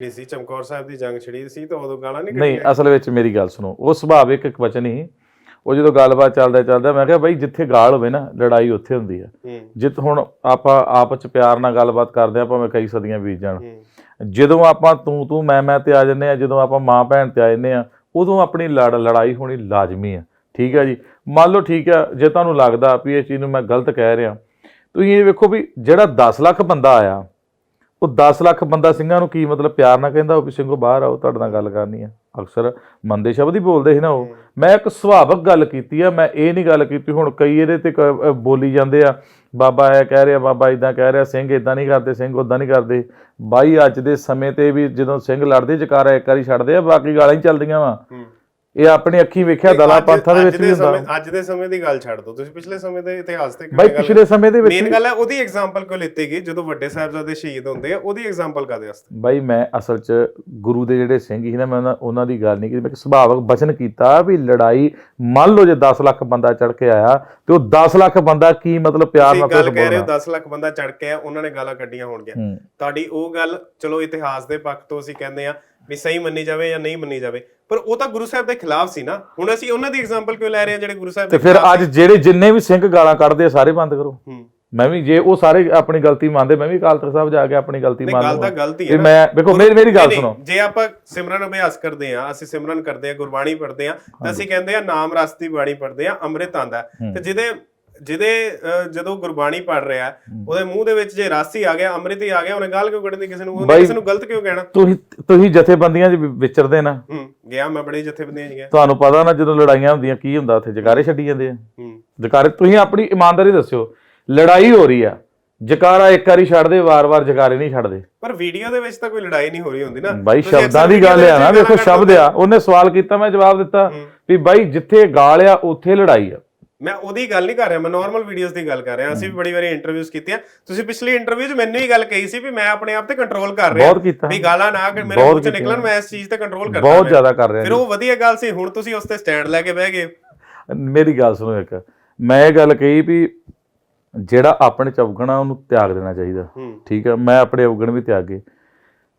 ਜਿਹੜੀ ਸੀ ਚਮਕੌਰ ਸਾਹਿਬ ਦੀ ਜੰਗ ਛਿੜੀ ਸੀ ਤਾਂ ਉਦੋਂ ਗਾਲਾਂ ਨਹੀਂ ਨਹੀਂ ਕੱਢੀਆਂ। ਅਸਲ ਵਿੱਚ ਮੇਰੀ ਗੱਲ ਸੁਣੋ ਉਹ ਸੁਭਾਵਿਕ ਇੱਕ ਵਚਨ ਹੀ ਉਹ ਜਦੋਂ ਗੱਲਬਾਤ ਚੱਲਦਾ ਚੱਲਦਾ ਮੈਂ ਕਿਹਾ ਬਾਈ ਜਿੱਥੇ ਗਾਲ ਹੋਵੇ ਨਾ ਲੜਾਈ ਉੱਥੇ ਹੁੰਦੀ ਆ। ਹੂੰ। ਜਿੱਤ ਹੁਣ ਆਪਾਂ ਆਪਸ ਚ ਪਿਆਰ ਨਾਲ ਗੱਲਬਾਤ ਕਰਦੇ ਆ ਭਾਵੇਂ ਕਈ ਸਦੀਆਂ ਬੀਤ ਜਾਣ। ਹੂੰ। ਜਦੋਂ ਆਪਾਂ ਤੂੰ ਤੂੰ ਮੈਂ ਮੈਂ ਤੇ ਆ ਜੰਨੇ ਆ ਜਦੋਂ ਆਪਾਂ ਮਾਂ ਭੈਣ ਤੇ ਆ ਜੰਨੇ ਆ ਉਦੋਂ ਆਪਣੀ ਲੜ ਲੜਾਈ ਹੋਣੀ ਲਾਜ਼ਮੀ ਆ। ਠੀਕ ਆ ਜੀ? ਮੰਨ ਲਓ ਠੀਕ ਆ ਜੇ ਤੁਹਾਨੂੰ ਲੱਗਦਾ ਵੀ ਇਹ ਚੀਜ਼ ਨੂੰ ਮੈਂ ਗਲਤ ਕਹਿ ਰਿਹਾ ਤੁਸੀਂ ਇਹ ਵੇਖੋ ਵੀ ਜਿਹੜਾ 10 ਲੱਖ ਬੰਦਾ ਆਇਆ ਉਹ 10 ਲੱਖ ਬੰਦਾ ਸਿੰਘਾਂ ਨੂੰ ਕੀ ਮਤਲਬ ਪਿਆਰ ਨਾਲ ਕਹਿੰਦਾ ਉਹ ਵੀ ਸਿੰਘੋ ਬਾਹਰ ਆਓ ਤੁਹਾਡੇ ਨਾਲ ਗੱਲ ਕਰਨੀ ਆ। ਅਕਸਰ ਮੰਦੇ ਸ਼ਬਦ ਹੀ ਬੋਲਦੇ ਸੀ ਨਾ ਉਹ। ਮੈਂ ਇੱਕ ਸੁਭਾਵਕ ਗੱਲ ਕੀਤੀ ਆ ਮੈਂ ਇਹ ਨਹੀਂ ਗੱਲ ਕੀਤੀ ਹੁਣ ਕਈ ਇਹਦੇ ਤੇ ਬੋਲੀ ਜਾਂਦੇ ਆ। ਬਾਬਾ ਇਹ ਕਹਿ ਰਿਹਾ ਬਾਬਾ ਇਦਾਂ ਕਹਿ ਰਿਹਾ ਸਿੰਘ ਇਦਾਂ ਨਹੀਂ ਕਰਦੇ ਸਿੰਘ ਉਦਾਂ ਨਹੀਂ ਕਰਦੇ। ਬਾਈ ਅੱਜ ਦੇ ਸਮੇਂ ਤੇ ਵੀ ਜਦੋਂ ਸਿੰਘ ਲੜਦੇ ਜਕਾਰਾ ਇੱਕ ਵਾਰੀ ਛੱਡਦੇ ਆ ਬਾਕੀ ਗਾਲਾਂ ਹੀ ਚੱਲਦੀਆਂ ਵਾ। ਇਹ ਆਪਣੀ ਅੱਖੀ ਵੇਖਿਆ ਦਲਾ ਪੰਥਾਂ ਦੇ ਵਿੱਚ ਵੀ ਹੁੰਦਾ। ਅੱਜ ਦੇ ਸਮੇਂ ਦੀ ਗੱਲ ਛੱਡ ਦਿਓ। ਤੁਸੀਂ ਪਿਛਲੇ ਸਮੇਂ ਦੇ ਇਤਿਹਾਸ ਤੇ ਬਾਈ ਪਿਛਲੇ ਸਮੇਂ ਦੇ ਵਿੱਚ ਮੇਨ ਗੱਲ ਹੈ ਉਹਦੀ ਐਗਜ਼ਾਮਪਲ ਕਿਉਂ ਲਿੱਤੀ ਗਈ? ਜਦੋਂ ਵੱਡੇ ਸਾਹਿਬਜ਼ਾਦੇ ਸ਼ਹੀਦ ਹੁੰਦੇ ਆ ਉਹਦੀ ਐਗਜ਼ਾਮਪਲ ਕਾਦੇ ਵਾਸਤੇ? ਬਾਈ ਮੈਂ ਅਸਲ 'ਚ ਗੁਰੂ ਦੇ ਜਿਹੜੇ ਸਿੰਘ ਸੀ ਨਾ ਮੈਂ ਉਹਨਾਂ- ਦੀ ਗੱਲ ਨਹੀਂ ਕੀਤੀ। ਮੈਂ ਇੱਕ ਸੁਭਾਵਕ ਬਚਨ ਕੀਤਾ ਵੀ ਲੜਾਈ ਮੰਨ ਲਓ ਜੇ 10 ਲੱਖ ਬੰਦਾ ਚੜ ਕੇ ਆਇਆ ਤੇ ਉਹ 10 ਲੱਖ ਬੰਦਾ ਕੀ ਮਤਲਬ ਪਿਆਰ ਨਾਲ ਗੱਲ ਕਹਿ ਰਹੇ ਹੋ ਬੋਲਣਾ 10 ਲੱਖ ਬੰਦਾ ਚੜ ਕੇ ਆ ਉਹਨਾਂ ਨੇ ਗਾਲਾਂ ਕੱਢੀਆਂ ਹੋਣਗੀਆਂ। ਤੁਹਾਡੀ ਉਹ ਗੱਲ ਚਲੋ ਇਤਿਹਾਸ ਦੇ ਪੱਖ ਤੋਂ ਅਸੀਂ ਕਹਿੰਦੇ ਆ ਵੀ ਸਹੀ ਮੰਨੀ ਜਾਵੇ ਜਾਂ ਨਹੀਂ ਮੰਨੀ ਜਾਵੇ ਪਰ ਉਹ ਤਾਂ ਗੁਰੂ ਸਾਹਿਬ ਦੇ ਖਿਲਾਫ ਸੀ ਨਾ। ਹੁਣ ਅਸੀਂ ਉਹਨਾਂ ਦੀ ਐਗਜ਼ਾਮਪਲ ਕਿਉਂ ਲੈ ਰਹੇ ਹਾਂ ਜਿਹੜੇ ਗੁਰੂ ਸਾਹਿਬ ਤੇ ਫਿਰ ਅੱਜ ਜਿਹੜੇ ਜਿੰਨੇ ਵੀ ਸਿੰਘ ਗਾਲਾਂ ਕੱਢਦੇ ਆ ਸਾਰੇ ਬੰਦ ਕਰੋ। ਮੈਂ ਵੀ ਜੇ ਉਹ ਸਾਰੇ ਆਪਣੀ ਗਲਤੀ ਮੰਨਦੇ ਮੈਂ ਵੀ ਅਕਾਲ ਤਖਤ ਸਾਹਿਬ ਜਾ ਕੇ ਆਪਣੀ ਗਲਤੀ ਮੰਨ ਗੱਲ ਤਾਂ ਲਵਾਂ। ਗਲਤੀ ਹੈ ਮੈਂ ਵੇਖੋ ਮੇਰੀ ਮੇਰੀ ਗੱਲ ਸੁਣੋ। ਜੇ ਆਪਾਂ ਸਿਮਰਨ ਅਭਿਆਸ ਕਰਦੇ ਆ ਅਸੀਂ ਸਿਮਰਨ ਕਰਦੇ ਆ ਗੁਰਬਾਣੀ ਪੜ੍ਹਦੇ ਆ ਤਾਂ ਅਸੀਂ ਕਹਿੰਦੇ ਆ ਨਾਮ ਰਸ ਦੀ ਬਾਣੀ ਪੜ੍ਹਦੇ ਆ ਅੰਮ੍ਰਿਤ ਆਂਦਾ। ਤੇ ਜਿਹਦੇ ਜਿਹਦੇ ਜਦੋਂ ਗੁਰਬਾਣੀ ਪੜ੍ਹ ਰਿਹਾ ਉਹਦੇ ਮੂੰਹ ਦੇ ਵਿੱਚ ਜੇ ਰਸ ਹੀ ਆ ਗਿਆ ਅੰਮ੍ਰਿਤ ਹੀ ਆ ਗਿਆ ਉਹਨੇ ਗਾਲ ਕਿਉਂ ਕੱਢਣੀ ਕਿਸੇ ਨੂੰ? ਉਹਨੇ ਕਿਸੇ ਨੂੰ ਗਲਤ ਕਿਉਂ ਕਹਿਣਾ? ਤੁਸੀਂ ਤੁਸੀਂ ਜਥੇਬੰਦੀਆਂ 'ਚ ਵਿਚਰਦੇ ਨਾ। ਗਿਆ ਮੈਂ ਬੜੇ ਜਥੇਬੰਦੀਆਂ 'ਚ ਗਿਆ। ਤੁਹਾਨੂੰ ਪਤਾ ਨਾ ਜਦੋਂ ਲੜਾਈਆਂ ਹੁੰਦੀਆਂ ਕੀ ਹੁੰਦਾ ਉੱਥੇ? ਜਕਾਰੇ ਛੱਡੀ ਜਾਂਦੇ ਆ। ਜਕਾਰੇ ਤੁਸੀਂ ਆਪਣੀ ਇਮਾਨਦਾਰੀ ਦੱਸਿਓ ਲੜਾਈ ਹੋ ਰਹੀ ਆ। ਜਕਾਰਾ ਇੱਕ ਵਾਰੀ ਛੱਡਦੇ ਵਾਰ-ਵਾਰ ਜਕਾਰੇ ਨਹੀਂ ਛੱਡਦੇ। ਪਰ ਵੀਡੀਓ ਦੇ ਵਿੱਚ ਤਾਂ ਕੋਈ ਲੜਾਈ ਨਹੀਂ ਹੋ ਰਹੀ ਹੁੰਦੀ ਨਾ। ਬਾਈ ਸ਼ਬਦਾਂ ਦੀ ਗੱਲ ਆ ਨਾ ਦੇ ਵਿੱਚ ਵੇਖੋ ਗਾਲਾਂ ਸ਼ਬਦ ਆ। ਉਹਨੇ ਸਵਾਲ ਕੀਤਾ ਮੈਂ ਜਵਾਬ ਦਿੱਤਾ। ਵੀ ਬਾਈ ਜਿੱਥੇ ਗਾਲ ਆ ਉੱਥੇ ਲੜਾਈ ਆ। ਮੈਂ ਉਹਦੀ ਗੱਲ ਨਹੀਂ ਕਰ ਰਿਹਾ ਮੈਂ ਨਾਰਮਲ ਵੀਡੀਓਜ਼ ਦੀ ਗੱਲ ਕਰ ਰਿਹਾ। ਅਸੀਂ ਵੀ ਬੜੀ ਵਾਰੀ ਇੰਟਰਵਿਊਜ਼ ਕੀਤੀਆਂ। ਤੁਸੀਂ ਪਿਛਲੀ ਇੰਟਰਵਿਊ 'ਚ ਮੈਨੂੰ ਹੀ ਗੱਲ ਕਹੀ ਸੀ ਵੀ ਮੈਂ ਆਪਣੇ ਆਪ ਤੇ ਕੰਟਰੋਲ ਕਰ ਰਿਹਾ। ਬਹੁਤ ਕੀਤਾ। ਵੀ ਗਾਲਾਂ ਨਾ ਕਿ ਮੇਰੇ ਮੂੰਹ 'ਚ। ਨਿਕਲਣ ਮੈਂ ਇਸ ਚੀਜ਼ ਤੇ ਕੰਟਰੋਲ ਕਰਦਾ ਬਹੁਤ। ਜ਼ਿਆਦਾ ਕਰ ਰਿਹਾ ਫਿਰ ਉਹ ਵਧੀਆ ਗੱਲ ਸੀ ਹੁਣ ਤੁਸੀਂ ਉਸ ਤੇ ਸਟੈਂਡ ਲੈ ਕੇ ਬਹਿ ਗਏ ਮੇਰੀ ਗੱਲ ਸੁਣੋ ਇੱਕ। ਮੈਂ ਇਹ ਗੱਲ ਕਹੀ ਵੀ ਜਿਹੜਾ ਆਪਣੇ ਚੌਗਣਾ ਉਹਨੂੰ ਤਿਆਗ ਦੇਣਾ ਚਾਹੀਦਾ। ਠੀਕ ਆ? ਮੈਂ ਆਪਣੇ ਔਗਣ ਵੀ ਤਿਆਗੇ।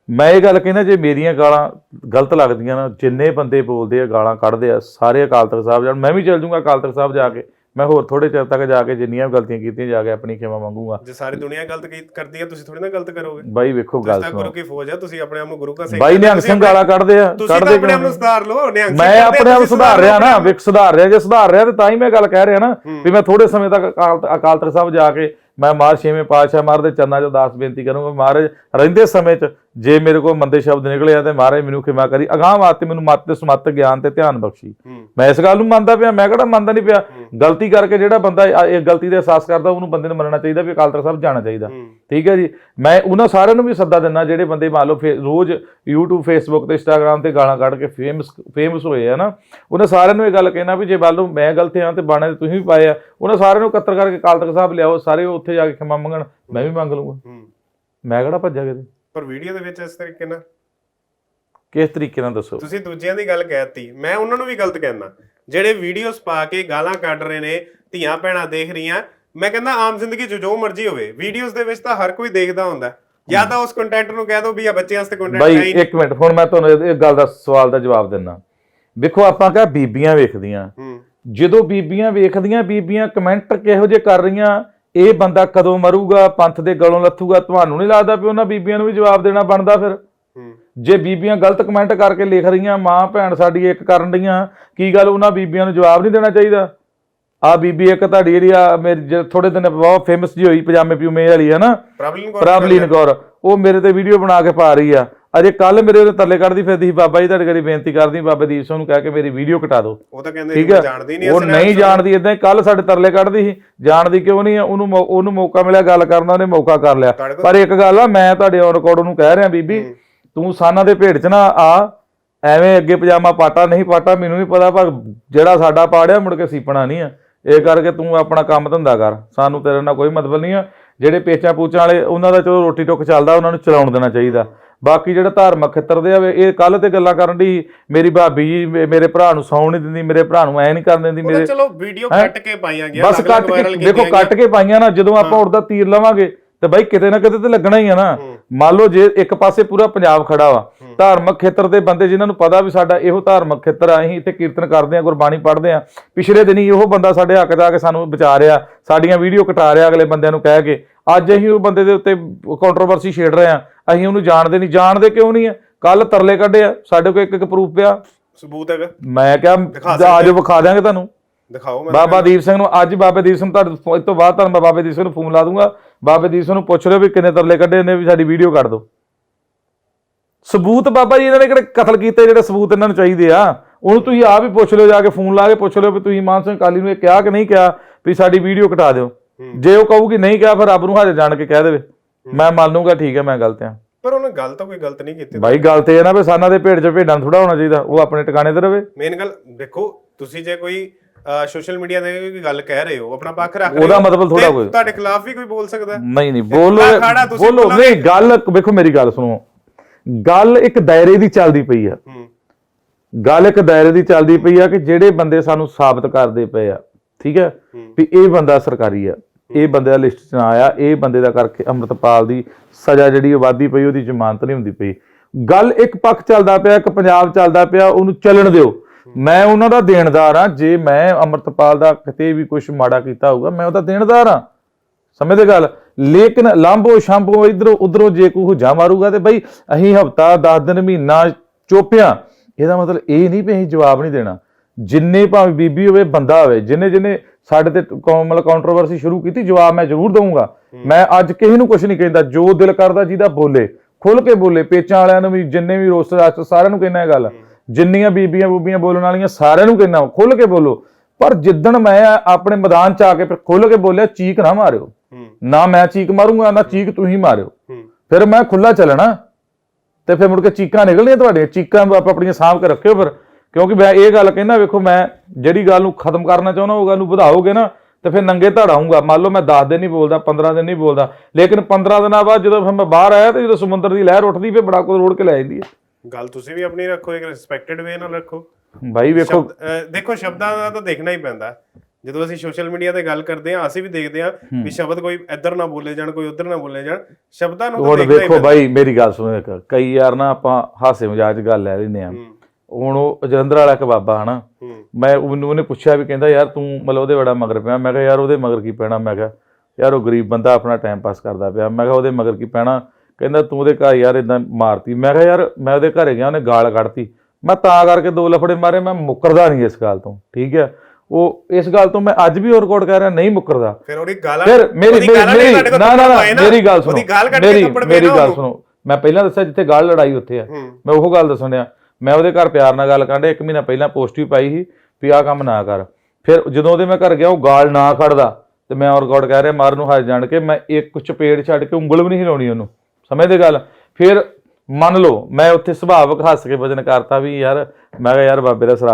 ਮੈਂ ਇਹ ਗੱਲ ਕਹਿੰਦਾ ਜੇ ਮੇਰੀਆਂ ਗਾਲਾਂ ਗਲਤ ਲੱਗਦੀਆਂ ਨਾ ਜਿੰਨੇ ਬੰਦੇ ਬੋਲਦੇ ਆ ਗਾਲਾਂ ਕੱਢਦੇ ਆ ਸਾਰੇ ਅਕਾਲ ਤਖਤ ਸਾਹਿਬ ਜਾਣ। ਮੈਂ ਵੀ ਚੱਲ ਜੂੰਗਾ ਅਕਾਲ ਤਖਤ ਸਾਹਿਬ ਜਾ ਕੇ। ਮੈਂ ਹੋਰ ਥੋੜੇ ਚਿਰ ਤੱਕ ਜਾ ਕੇ ਜਿੰਨੀਆਂ ਵੀ ਗਲਤੀਆਂ ਕੀਤੀਆਂ ਜਾ ਕੇ ਆਪਣੀ ਖਿਮਾ ਮੰਗੂਗਾ। ਜੇ ਸਾਰੀ ਦੁਨੀਆ ਗਲਤ ਕਰਦੀ ਹੈ ਤੁਸੀਂ ਥੋੜੀ ਨਾ ਗਲਤ ਕਰੋਗੇ। ਬਾਈ ਵੇਖੋ ਗੱਲ ਸੁਣੋ। ਗੁਰੂ ਕੀ ਫੌਜ ਆ ਤੁਸੀਂ ਆਪਣੇ ਆਪ ਨੂੰ ਗੁਰੂ ਕਾ ਸੇਵਕ ਬਾਈ ਨਿਹੰਗ ਸਿੰਘ ਗਾਲਾਂ ਕੱਢਦੇ ਆ ਕੱਢਦੇ ਆਪਣੇ ਆਪ ਨੂੰ ਸੁਧਾਰ ਲਓ ਨਿਹੰਗ ਸਿੰਘ ਮੈਂ ਆ, ਆਪਣੇ ਆਪ ਸੁਧਾਰ ਰਿਹਾ ਨਾ। ਵਿਕ ਸੁਧਾਰ ਰਿਹਾ। ਜੇ ਸੁਧਾਰ ਰਿਹਾ ਤੇ ਤਾਂ ਹੀ ਮੈਂ ਗੱਲ ਕਹਿ ਰਿਹਾ ਨਾ ਵੀ ਮੈਂ ਥੋੜੇ ਸਮੇਂ ਤੱਕ ਅਕਾਲ ਅਕਾਲ ਤਖਤ ਸਾਹਿਬ ਜਾ ਕੇ ਮੈਂ ਮਾਰ ਛੇਵੇਂ ਪਾਤਸ਼ਾਹ ਮਹਾਰਾਜ ਦੇ ਚਰਨਾਂ 'ਚ ਅਰਦਾਸ ਬੇਨਤੀ ਕਰੂੰਗਾ। ਮਹਾਰਾਜ ਰਹਿੰਦੇ ਸਮੇਂ 'ਚ ਜੇ ਮੇਰੇ ਕੋਲ ਮੰਦੇ ਸ਼ਬਦ ਨਿਕਲੇ ਆ ਤੇ ਮਹਾਰਾਜ ਮੈਨੂੰ ਖਿਮਾ ਕਰੀ। ਅਗਾਂਹ ਵਾਸਤੇ ਮੈਨੂੰ ਮੱਤ ਤੇ ਸਮੱਤ ਗਿਆਨ ਤੇ ਧਿਆਨ ਬਖਸ਼ੀ। ਮੈਂ ਇਸ ਗੱਲ ਨੂੰ ਮੰਨਦਾ ਪਿਆ ਮੈਂ ਕਿਹੜਾ ਮੰਨਦਾ ਨਹੀਂ ਪਿਆ? ਗਲਤੀ ਕਰਕੇ ਜਿਹੜਾ ਬੰਦਾ ਇਹ ਗਲਤੀ ਦਾ ਅਹਿਸਾਸ ਕਰਦਾ ਉਹਨੂੰ ਬੰਦੇ ਨੂੰ ਮੰਨਣਾ ਚਾਹੀਦਾ ਵੀ ਅਕਾਲ ਤਖਤ ਸਾਹਿਬ ਜਾਣਾ ਚਾਹੀਦਾ। ਠੀਕ ਹੈ ਜੀ? ਮੈਂ ਉਹਨਾਂ ਸਾਰਿਆਂ ਨੂੰ ਵੀ ਸੱਦਾ ਦਿੰਦਾ ਜਿਹੜੇ ਬੰਦੇ ਮੰਨ ਲਓ ਰੋਜ਼ YouTube Facebook ਤੇ Instagram ਤੇ ਗਾਲਾਂ ਕੱਢ ਕੇ ਫੇਮਸ ਫੇਮਸ ਹੋਏ ਆ ਨਾ ਉਹਨਾਂ ਸਾਰਿਆਂ ਨੂੰ ਇਹ ਗੱਲ ਕਹਿਣਾ ਵੀ ਜੇ ਮੰਨ ਲਓ ਮੈਂ ਗਲਤ ਹਾਂ ਤੇ ਬਾਣੇ ਤੁਸੀਂ ਵੀ ਪਾਏ ਆ ਉਹਨਾਂ ਸਾਰਿਆਂ ਨੂੰ ਇਕੱਤਰ ਕਰਕੇ ਅਕਾਲ ਤਖਤ ਸਾਹਿਬ ਲਿਆਓ ਸਾਰੇ ਉੱਥੇ ਜਾ ਕੇ ਖਿਮਾ ਮੰਗਣ ਮੈਂ ਵੀ ਮੰਗ ਲੂੰਗਾ ਹੂੰ। ਮੈਂ ਕਿਹੜਾ ਭੱਜਾ ਕਿਤੇ? ਪਰ ਵੀਡੀਓ ਦੇ ਵਿੱਚ ਇਸ ਤਰੀਕੇ ਨਾਲ? ਕਿਸ ਤਰੀਕੇ ਨਾਲ ਦੱਸੋ? ਤੁਸੀਂ ਦੂਜਿਆਂ ਦੀ ਗੱਲ ਕਹਿਤੀ ਮੈਂ ਉਹਨਾਂ ਨੂੰ ਵੀ ਗਲਤ ਕਹਿਣਾ ਜਿਹੜੇ ਵੀਡੀਓਜ਼ ਪਾ ਕੇ ਗਾਲਾਂ ਕੱਢ ਰਹੇ ਨੇ ਧੀਆਂ ਭੈਣਾਂ ਦੇਖ ਰਹੀਆਂ ਮੈਂ ਕਹਿੰਦਾ ਆਮ ਜ਼ਿੰਦਗੀ 'ਚ ਜੋ ਮਰਜ਼ੀ ਹੋਵੇ ਵੀਡੀਓਜ਼ ਦੇ ਵਿੱਚ ਤਾਂ ਹਰ ਕੋਈ ਦੇਖਦਾ ਹੁੰਦਾ। ਜਾਂ ਤਾਂ ਉਸ ਕੰਟੈਂਟ ਨੂੰ ਕਹਿ ਦੋ ਵੀ ਆ ਬੱਚਿਆਂ ਵਾਸਤੇ ਕੰਟੈਂਟ ਬਾਈ ਨਹੀਂ ਇੱਕ ਮਿੰਟ ਹੁਣ ਮੈਂ ਤੁਹਾਨੂੰ ਇਹ- ਗੱਲ ਦਾ ਸਵਾਲ ਦਾ ਜਵਾਬ ਦਿੰਦਾ। ਵੇਖੋ ਆਪਾਂ ਕਹਾਂ ਬੀਬੀਆਂ ਵੇਖਦੀਆਂ। ਹੂੰ। ਜਦੋਂ ਬੀਬੀਆਂ ਵੇਖਦੀਆਂ ਬੀਬੀਆਂ ਕਮੈਂਟ ਕਿਹੋ ਜਿਹੇ ਕਰ ਰਹੀਆਂ? ਇਹ ਬੰਦਾ ਕਦੋਂ ਮਰੂਗਾ ਪੰਥ ਦੇ ਗਲੋਂ ਲੱਥੂਗਾ ਤੁਹਾਨੂੰ ਨਹੀਂ ਲੱਗਦਾ ਵੀ ਉਹਨਾਂ ਬੀਬੀਆਂ ਨੂੰ ਵੀ ਜਵਾਬ ਦੇਣਾ ਬਣਦਾ ਫਿਰ? ਜੇ ਬੀਬੀਆਂ ਗਲਤ ਕਮੈਂਟ ਕਰਕੇ ਲਿਖ ਰਹੀਆਂ ਮਾਂ ਭੈਣ ਸਾਡੀ ਇੱਕ ਕਰਨ ਡੀਆਂ ਕੀ ਗੱਲ ਉਹਨਾਂ ਬੀਬੀਆਂ ਨੂੰ ਜਵਾਬ ਨਹੀਂ ਦੇਣਾ ਚਾਹੀਦਾ? ਆ ਬੀਬੀ ਇੱਕ ਤੁਹਾਡੀ ਜਿਹੜੀ ਆ ਮੇਰੀ ਥੋੜੇ ਦਿਨ ਬਹੁਤ ਫੇਮਸ ਜੀ ਹੋਈ ਪਜਾਮੇ ਪਿਉਮੇ ਵਾਲੀ ਹੈ ਨਾ ਪ੍ਰਭਲੀਨ ਕੌਰ। ਉਹ ਮੇਰੇ ਤੇ ਵੀਡੀਓ ਬਣਾ ਕੇ ਪਾ ਰਹੀ ਆ। ਅਜੇ ਕੱਲ ਮੇਰੇ ਉਹਦੇ ਤਰਲੇ ਕੱਢਦੀ ਫਿਰਦੀ ਸੀ ਬਾਬਾ ਜੀ ਤੁਹਾਡੇ ਘਰੀ ਬੇਨਤੀ ਕਰਦੀ ਬਾਬਾ ਦੀਪ ਸਿੰਘ ਨੂੰ ਕਹਿ ਕੇ ਮੇਰੀ ਵੀਡੀਓ ਕਟਾ ਦਿਓ। ਉਹ ਤਾਂ ਕਹਿੰਦੇ ਠੀਕ ਹੈ? ਜਾਣਦੀ ਨਹੀਂ ਉਹ ਨਹੀਂ ਜਾਣਦੀ ਇਦਾਂ ਕੱਲ ਸਾਡੇ ਤਰਲੇ ਕੱਢਦੀ ਸੀ ਜਾਣਦੀ ਕਿਉਂ ਨਹੀਂ? ਉਹਨੂੰ ਉਹਨੂੰ ਮੌਕਾ ਮਿਲਿਆ ਗੱਲ ਕਰਨ ਦਾ ਉਹਨੇ ਮੌਕਾ ਕਰ ਲਿਆ। ਪਰ ਇੱਕ ਗੱਲ ਆ ਮੈਂ ਤੁਹਾਡੇ ਔਨ ਰਿਕਾਰਡ ਨੂੰ ਕਹਿ ਰਿਹਾ ਬੀਬੀ ਤੂੰ ਸਾਨਾ ਦੇ ਭੇਡ ਚ ਨਾ ਆ ਐਵੇਂ ਅੱਗੇ ਪਜਾਮਾ ਪਾਟਾ ਨਹੀਂ ਪਾਟਾ ਮੈਨੂੰ ਨਹੀਂ ਪਤਾ ਪਰ ਜਿਹੜਾ ਸਾਡਾ ਪਾੜਿਆ ਮੁੜ ਕੇ ਸੀਪਣਾ ਨਹੀਂ ਆ। ਇਹ ਕਰਕੇ ਤੂੰ ਆਪਣਾ ਕੰਮ ਧੰਦਾ ਕਰ ਸਾਨੂੰ ਤੇਰੇ ਨਾਲ ਕੋਈ ਮਤਲਬ ਨਹੀਂ ਆ। ਜਿਹੜੇ ਪੇਚਾਂ ਪੂਚਾਂ ਵਾਲੇ ਉਹਨਾਂ ਦਾ ਚਲੋ ਰੋਟੀ ਟੁੱਕ ਚੱਲਦਾ ਉਹਨਾਂ ਨੂੰ ਚਲਾਉਣ ਦੇਣਾ ਚਾਹੀਦਾ। ਬਾਕੀ ਜਿਹੜਾ ਧਾਰਮਿਕ ਖੇਤਰ ਦੇ ਆ ਇਹ ਕੱਲ ਤੇ ਗੱਲਾਂ ਕਰਨ ਦੀ ਮੇਰੀ ਭਾਬੀ ਜੀ ਮੇਰੇ ਭਰਾ ਨੂੰ ਸੌਣ ਨਹੀਂ ਦਿੰਦੀ ਮੇਰੇ ਭਰਾ ਨੂੰ ਐ ਨਹੀਂ ਕਰਨ ਦਿੰਦੀ ਮੇਰੇ ਚਲੋ ਵੀਡੀਓ? ਕੱਟ ਕੇ ਪਾਈਆਂ ਗਿਆ ਬਸ ਕੱਟ ਕੇ ਦੇਖੋ ਕੱਟ ਕੇ ਪਾਈਆਂ ਨਾ ਜਦੋਂ ਆਪਾਂ ਉੜਦਾ ਤੀਰ ਲਵਾਂਗੇ ਤੇ ਬਾਈ ਕਿਤੇ ਨਾ ਕਿਤੇ ਤੇ ਲੱਗਣਾ ਹੀ ਆ ਨਾ। ਮੰਨ ਲਓ ਜੇ ਇੱਕ ਪਾਸੇ ਪੂਰਾ ਪੰਜਾਬ ਖੜਾ ਵਾ ਧਾਰਮਿਕ ਖੇਤਰ ਦੇ ਬੰਦੇ ਜਿਨ੍ਹਾਂ ਨੂੰ ਪਤਾ ਵੀ ਸਾਡਾ ਇਹੋ ਧਾਰਮਿਕ ਖੇਤਰ ਆ ਅਸੀਂ ਇੱਥੇ ਕੀਰਤਨ ਕਰਦੇ ਆ ਗੁਰਬਾਣੀ ਪੜ੍ਹਦੇ ਆ। ਪਿਛਲੇ ਦਿਨੀ ਉਹ ਬੰਦਾ ਸਾਡੇ ਹੱਕ ਦਾ ਕੇ ਸਾਨੂੰ ਬਚਾ ਰਿਹਾ ਸਾਡੀਆਂ ਵੀਡੀਓ ਕਟਾ ਰਿਹਾ ਅਗਲੇ ਬੰਦਿਆਂ ਨੂੰ ਕਹਿ ਕੇ। ਅੱਜ ਅਸੀਂ ਉਹ ਬੰਦੇ ਦੇ ਉੱਤੇ ਕੰਟਰੋਵਰਸੀ ਛੇੜ ਰਹੇ ਆ ਅਸੀਂ ਉਹਨੂੰ ਜਾਣਦੇ ਨਹੀਂ। ਜਾਣਦੇ ਕਿਉਂ ਨਹੀਂ ਆ? ਕੱਲ ਤਰਲੇ ਕੱਢੇ ਆ ਸਾਡੇ ਕੋਲ ਇੱਕ ਇੱਕ ਪ੍ਰੂਫ ਪਿਆ। ਸਬੂਤ ਹੈਗਾ। ਮੈਂ ਕਿਹਾ ਆਜੋ ਵਿਖਾ ਦਿਆਂਗੇ ਤੁਹਾਨੂੰ। ਦਿਖਾਓ ਮੈਂ ਬਾਬਾ ਦੀਪ ਸਿੰਘ ਨੂੰ ਅੱਜ ਬਾਬੇ ਦੀਪ ਸਿੰਘ ਤੁਹਾਡੇ ਫੋ- ਤੋਂ ਬਾਅਦ ਤੁਹਾਨੂੰ ਮੈਂ ਬਾਬੇ ਦੀਪ ਸਿੰਘ ਨੂੰ ਫੋਨ ਲਾ ਦੂੰਗਾ। ਬਾਬੇ ਦੀਪ ਸਿੰਘ ਨੂੰ ਪੁੱਛ ਲਿਓ ਵੀ ਕਿੰਨੇ ਤਰਲੇ ਕੱਢੇ ਨੇ ਵੀ ਸਾਡੀ ਵੀਡੀਓ ਕੱਢ ਦਿਓ। ਸਬੂਤ ਬਾਬਾ ਜੀ ਇਹਨਾਂ ਨੇ ਕਿਹੜੇ ਕਤਲ ਕੀਤੇ ਜਿਹੜੇ ਸਬੂਤ ਇਹਨਾਂ ਨੂੰ ਚਾਹੀਦੇ ਆ? ਉਹਨੂੰ ਤੁਸੀਂ ਆਪ ਹੀ ਪੁੱਛ ਲਿਓ ਜਾ ਕੇ ਫੋਨ ਲਾ ਕੇ ਪੁੱਛ ਲਿਓ ਵੀ ਤੁਸੀਂ ਮਾਨ ਸਿੰਘ ਕਾਲੀ ਨੂੰ ਇਹ ਕਿਹਾ ਕਿ ਨਹੀਂ ਕਿਹਾ ਵੀ ਸਾਡੀ ਵੀਡੀਓ ਕਟਾ ਦਿਓ। ਜੇ ਉਹ ਕਹੂਗੀ ਨਹੀਂ ਕਿਹਾ ਫਿਰ ਰੱਬ ਨੂੰ ਹਾਜ਼ਰ ਜਾਣ ਕੇ ਕਹਿ ਦੇਵੇ। ਮੈਂ ਮੰਨ ਲੂੰਗਾ ਠੀਕ ਹੈ ਮੈਂ ਗਲਤ ਆ ਪਰ ਉਹਨੇ ਗੱਲ ਤਾਂ ਕੋਈ ਗਲਤ ਨਹੀਂ ਕੀਤੀ। ਬਾਈ ਗੱਲ ਤੇ ਇਹ ਨਾ ਵੀ ਸਾਨਾਂ ਦੇ ਭੇਡ ਚ ਭੇਡਾਂ ਥੋੜਾ ਹੋਣਾ ਚਾਹੀਦਾ ਉਹ ਆਪਣੇ ਟਿਕਾਣੇ ਤੇ ਰਵੇ। ਮੇਨ ਗੱਲ ਦੇਖੋ ਤੁਸੀਂ ਜੇ ਕੋਈ ਸੋਸ਼ਲ ਮੀਡੀਆ ਤੇ ਕੋਈ ਗੱਲ ਕਹਿ ਰਹੇ ਹੋ ਆਪਣਾ ਪੱਖ ਰੱਖ ਰਹੇ ਉਹਦਾ ਮਤਲਬ ਥੋੜ੍ਹਾ ਤੇ ਕੋਈ। ਤੁਹਾਡੇ ਖਿਲਾਫ ਵੀ ਕੋਈ ਬੋਲ ਸਕਦਾ ਨਹੀਂ ਨਹੀਂ ਬੋਲੋ ਬੋਲੋ। ਨਹੀਂ ਗੱਲ ਵੇਖੋ ਮੇਰੀ ਗੱਲ ਸੁਣੋ। ਗੱਲ ਇੱਕ ਦਾਇਰੇ ਦੀ ਚੱਲਦੀ ਪਈ ਆ। ਗੱਲ ਇੱਕ ਦਾਇਰੇ ਦੀ ਚੱਲਦੀ ਪਈ ਆ ਕਿ ਜਿਹੜੇ ਬੰਦੇ ਸਾਨੂੰ ਸਾਬਤ ਕਰਦੇ ਪਏ ਆ ਠੀਕ ਹੈ? ਵੀ ਇਹ ਬੰਦਾ ਸਰਕਾਰੀ ਆ ਇਹ ਬੰਦੇ ਦਾ ਲਿਸਟ 'ਚ ਨਾ ਆਇਆ ਇਹ ਬੰਦੇ ਦਾ ਕਰਕੇ ਅੰਮ੍ਰਿਤਪਾਲ ਦੀ ਸਜ਼ਾ ਜਿਹੜੀ ਆਬਾਦੀ ਪਈ ਉਹਦੀ ਜ਼ਮਾਨਤ ਨਹੀਂ ਹੁੰਦੀ ਪਈ। ਗੱਲ ਇੱਕ ਪੱਖ ਚੱਲਦਾ ਪਿਆ ਇੱਕ ਪੰਜਾਬ ਚੱਲਦਾ ਪਿਆ ਉਹਨੂੰ ਚੱਲਣ ਦਿਓ। ਮੈਂ ਉਹਨਾਂ ਦਾ ਦੇਣਦਾਰ ਆ ਜੇ ਮੈਂ ਅੰਮ੍ਰਿਤਪਾਲ ਦਾ ਕਿਤੇ ਵੀ ਕੁਝ ਮਾੜਾ ਕੀਤਾ ਹੋਊਗਾ ਮੈਂ ਉਹਦਾ ਦੇਣਦਾਰ ਆ ਸਮਝਦੇ ਗੱਲ? ਲੇਕਿਨ ਲਾਂਭੋ ਸ਼ੰਭੋ ਇਧਰੋਂ ਉਧਰੋਂ ਜੇ ਕੋਈ ਹੁਜਾ ਮਾਰੂਗਾ ਤੇ ਬਈ ਅਸੀਂ ਹਫਤਾ 10 ਦਿਨ ਮਹੀਨਾ ਚੋਪਿਆ। ਇਹਦਾ ਮਤਲਬ ਇਹ ਨਹੀਂ ਵੀ ਅਸੀਂ ਜਵਾਬ ਨਹੀਂ ਦੇਣਾ। ਜਿੰਨੇ ਭਾਵੇਂ ਬੀਬੀ ਹੋਵੇ ਬੰਦਾ ਹੋਵੇ ਜਿੰਨੇ ਜਿੰਨੇ ਸਾਡੇ ਤੇ ਕੌ- ਮਤਲਬ ਕੰਟਰੋਵਰਸੀ ਸ਼ੁਰੂ ਕੀਤੀ ਜਵਾਬ ਮੈਂ ਜ਼ਰੂਰ ਦਊਂਗਾ। ਮੈਂ ਅੱਜ ਕਿਸੇ ਨੂੰ ਕੁਝ ਨਹੀਂ ਕਹਿੰਦਾ। ਜੋ ਦਿਲ ਕਰਦਾ ਜਿਹਦਾ ਬੋਲੇ ਖੁੱਲ ਕੇ ਬੋਲੇ ਪੇਚਾਂ ਵਾਲਿਆਂ ਨੂੰ ਵੀ ਜਿੰਨੇ ਵੀ ਰੋਸਟਰ ਰਾਸਟਰ ਸਾਰਿਆਂ ਨੂੰ ਕਹਿੰਦਾ ਇਹ ਗੱਲ। ਜਿੰਨੀਆਂ ਬੀਬੀਆਂ ਬੂਬੀਆਂ ਬੋਲਣ ਵਾਲੀਆਂ ਸਾਰਿਆਂ ਨੂੰ ਕਹਿੰਦਾ ਖੁੱਲ ਕੇ ਬੋਲੋ। ਪਰ ਜਿੱਦਣ ਮੈਂ ਆਪਣੇ ਮੈਦਾਨ ਚ ਆ ਕੇ ਫਿਰ ਖੁੱਲ ਕੇ ਬੋਲਿਆ ਚੀਕ ਨਾ ਮਾਰਿਓ। ਨਾ ਮੈਂ ਚੀਕ ਮਾਰੂੰਗਾ ਨਾ ਚੀਕ ਤੁਸੀਂ ਮਾਰਿਓ। ਫਿਰ ਮੈਂ ਖੁੱਲਾ ਚੱਲਣਾ ਤੇ ਫਿਰ ਮੁੜ ਕੇ ਚੀਕਾਂ ਨਿਕਲਣੀਆਂ ਤੁਹਾਡੀਆਂ। ਚੀਕਾਂ ਆਪ ਆਪਣੀਆਂ ਸਾਂਭ ਕੇ ਰੱਖਿਓ ਫਿਰ। ਕਿਉਂਕਿ ਮੈਂ ਇਹ ਗੱਲ ਕਹਿੰਦਾ ਵੇਖੋ ਮੈਂ ਜਿਹੜੀ ਗੱਲ ਨੂੰ ਖਤਮ ਕਰਨਾ ਚਾਹੁੰਦਾ ਉਹ ਗੱਲ ਨੂੰ ਵਧਾਓਗੇ ਨਾ ਤੇ ਫਿਰ ਨੰਗੇ ਧੜ ਆਊਂਗਾ। ਮੰਨ ਲਓ ਮੈਂ 10 ਦਿਨ ਨਹੀਂ ਬੋਲਦਾ 15 ਦਿਨ ਨਹੀਂ ਬੋਲਦਾ। ਲੇਕਿਨ 15 ਦਿਨਾਂ ਬਾਅਦ ਜਦੋਂ ਫਿਰ ਮੈਂ ਬਾਹਰ ਆਇਆ ਤੇ ਜਦੋਂ ਸਮੁੰਦਰ ਦੀ ਲਹਿਰ ਉੱਠਦੀ ਫਿਰ ਬੜਾ ਕੁਝ ਰੋੜ ਕੇ ਲੈ ਜਾਂਦੀ ਹੈ। ਗੱਲ ਤੁਸੀਂ ਵੀ ਆਪਣੀ ਰੱਖੋ ਇੱਕ ਰਿਸਪੈਕਟਡ ਵੇ ਨਾਲ ਰੱਖੋ। ਭਾਈ ਵੇਖੋ। ਸ਼ਬਦ- ਦੇਖੋ ਸ਼ਬਦਾਂ ਦਾ ਤਾਂ ਦੇਖਣਾ ਹੀ ਪੈਂਦਾ। ਜਦੋਂ ਅਸੀਂ ਸੋਸ਼ਲ ਮੀਡੀਆ ਤੇ ਗੱਲ ਕਰਦੇ ਹਾਂ ਅਸੀਂ ਵੀ ਦੇਖਦੇ ਹਾਂ ਵੀ ਸ਼ਬਦ ਕੋਈ ਇੱਧਰ ਨਾ ਬੋਲੇ ਜਾਣ ਕੋਈ ਉੱਧਰ ਨਾ ਬੋਲੇ ਜਾਣ। ਸ਼ਬਦਾਂ ਨੂੰ ਤਾਂ ਹੁਣ ਦੇਖਣਾ ਹੀ ਵੇਖੋ ਭਾਈ ਮੇਰੀ ਗੱਲ ਸੁਣੋ ਇੱਕ ਕਈ ਯਾਰ ਨਾ ਆਪਾਂ ਹਾਸੇ ਮਜ਼ਾਕ 'ਚ ਗੱਲ ਲੈ ਲੈਂਦੇ ਆ ਹੁਣ ਉਹ ਜਲੰਧਰ ਵਾਲਾ ਇੱਕ ਬਾਬਾ ਹਨਾ ਹੂੰ। ਮੈਂ ਉਹਨੂੰ ਉਹਨੇ ਪੁੱਛਿਆ ਵੀ ਕਹਿੰਦਾ ਯਾਰ ਤੂੰ ਮਤਲਬ ਉਹਦੇ ਬੜਾ ਮਗਰ ਪਿਆ। ਮੈਂ ਕਿਹਾ ਯਾਰ ਉਹਦੇ ਮਗਰ ਕੀ ਪੈਣਾ? ਮੈਂ ਕਿਹਾ ਯਾਰ ਉਹ ਗਰੀਬ ਬੰਦਾ ਆਪਣਾ ਟਾਈਮ ਪਾਸ ਕਰਦਾ ਪਿਆ। ਮੈਂ ਕਿਹਾ ਉਹਦੇ ਮਗਰ ਕੀ ਪੈਣਾ? ਕਹਿੰਦਾ ਤੂੰ ਉਹਦੇ ਘਰ ਯਾਰ ਇਦਾਂ ਮਾਰਤੀ। ਮੈਂ ਕਿਹਾ ਯਾਰ ਮੈਂ ਉਹਦੇ ਘਰੇ ਗਿਆ ਉਹਨੇ ਗਾਲ ਕੱਢਤੀ। ਮੈਂ ਤਾਂ ਕਰਕੇ ਦੋ ਲਫੜੇ ਮਾਰੇ ਮੈਂ ਮੁੱਕਰਦਾ ਨਹੀਂ ਇਸ ਗੱਲ ਤੋਂ ਠੀਕ ਹੈ? ਉਹ ਇਸ ਗੱਲ ਤੋਂ ਮੈਂ ਅੱਜ ਵੀ ਰਿਕਾਰਡ ਕਰ ਰਿਹਾ ਨਹੀਂ ਮੁੱਕਰਦਾ। ਫਿਰ ਉਹਦੀ ਗਾਲਾਂ ਫਿਰ ਮੇਰੀ ਮੇਰੀ ਨਾ ਨਾ ਮੇਰੀ ਗੱਲ ਸੁਣੋ। ਉਹਦੀ ਗਾਲ ਕੱਢ ਕੇ ਮੇਰੀ ਥੱਪੜ ਮੇਰੀ ਗੱਲ। ਸੁਣੋ। ਮੈਂ ਪਹਿਲਾਂ ਦੱਸਿਆ ਜਿੱਥੇ ਗਾਲ ਲੜਾਈ ਉੱਥੇ ਆ। ਮੈਂ ਉਹ ਗੱਲ ਦੱਸਣ ਡਿਆ ਮੈਂ ਉਹਦੇ ਘਰ ਪਿਆਰ ਨਾਲ ਗੱਲ ਡਿਆ। ਇੱਕ ਮਹੀਨਾ ਪਹਿਲਾਂ ਪੋਸਟ ਵੀ ਪਾਈ ਸੀ ਵੀ ਆਹ ਕੰਮ ਨਾ ਕਰ। ਫਿਰ ਜਦੋਂ ਉਹਦੇ ਮੈਂ ਘਰ ਗਿਆ ਉਹ ਗਾਲ ਨਾ ਖੜਦਾ ਤੇ ਮੈਂ ਰਿਕਾਰਡ ਕਹਿ ਰਿਹਾ ਮਾਰ ਨੂੰ ਹੱਥ ਜਾਣ ਕੇ ਮੈਂ ਇੱਕ ਚਪੇੜ ਛੱਡ ਕੇ ਉਂਗਲ ਵੀ ਨਹੀਂ ਹਿਲਾਉਣੀ ਉਹਨੂੰ। ਸਮਝਦੇ ਗੱਲ। ਫਿਰ ਮੰਨ ਲਓ, ਮੈਂ ਉੱਥੇ ਸੁਭਾਵਕ ਹੱਸ ਕੇ ਵਜਨ ਕਰਤਾ ਵੀ ਯਾਰ, ਮੈਂ ਕਿਹਾ ਯਾਰ ਬਾਬੇ ਦਾ ਸਰਾ